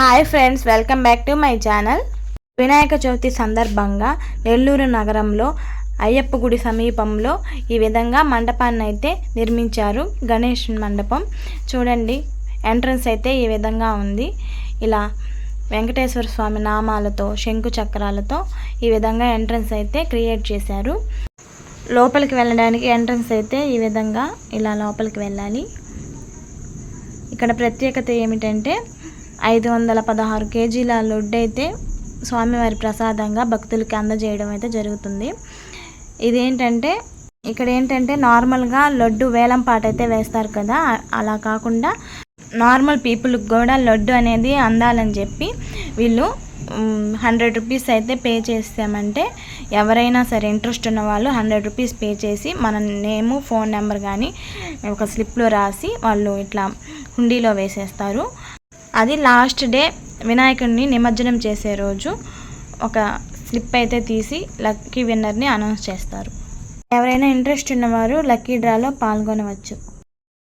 Hi friends welcome back to my channel. Vinayaka Chavithi సందర్భంగా నెల్లూరు నగరంలో అయ్యప్ప గుడి సమీపంలో ఈ విధంగా మండపాన్ని అయితే నిర్మించారు గణేష్ మండపం. చూడండి ఎంట్రన్స్ అయితే ఈ విధంగా ఉంది. ఇలా వెంకటేశ్వర స్వామి నామాలతో శంకు చక్రాలతో ఈ విధంగా ఎంట్రన్స్ అయితే క్రియేట్ చేశారు. లోపలికి వెళ్ళడానికి ఎంట్రన్స్ అయితే ఈ విధంగా ఇలా లోపలికి వెళ్ళాలి. ఇక్కడ ప్రత్యేకత ఏమిటంటే ఐదు వందల పదహారు కేజీల లొడ్డు అయితే స్వామివారి ప్రసాదంగా భక్తులకి అందజేయడం అయితే జరుగుతుంది. ఇదేంటంటే ఇక్కడ ఏంటంటే నార్మల్గా లడ్డు వేలం పాట అయితే వేస్తారు కదా అలా కాకుండా నార్మల్ పీపుల్కి కూడా లడ్డు అనేది అందాలని చెప్పి వీళ్ళు హండ్రెడ్ రూపీస్ అయితే పే చేసామంటే ఎవరైనా సరే ఇంట్రెస్ట్ ఉన్న వాళ్ళు హండ్రెడ్ రూపీస్ పే చేసి మన నేము ఫోన్ నెంబర్ కానీ ఒక స్లిప్లో రాసి వాళ్ళు ఇట్లా హుండీలో వేసేస్తారు. అది లాస్ట్ డే వినాయకుడిని నిమజ్జనం చేసే రోజు ఒక స్లిప్ అయితే తీసి లక్కీ విన్నర్ని అనౌన్స్ చేస్తారు. ఎవరైనా ఇంట్రెస్ట్ ఉన్నవారు లక్కీ డ్రాలో పాల్గొనవచ్చు.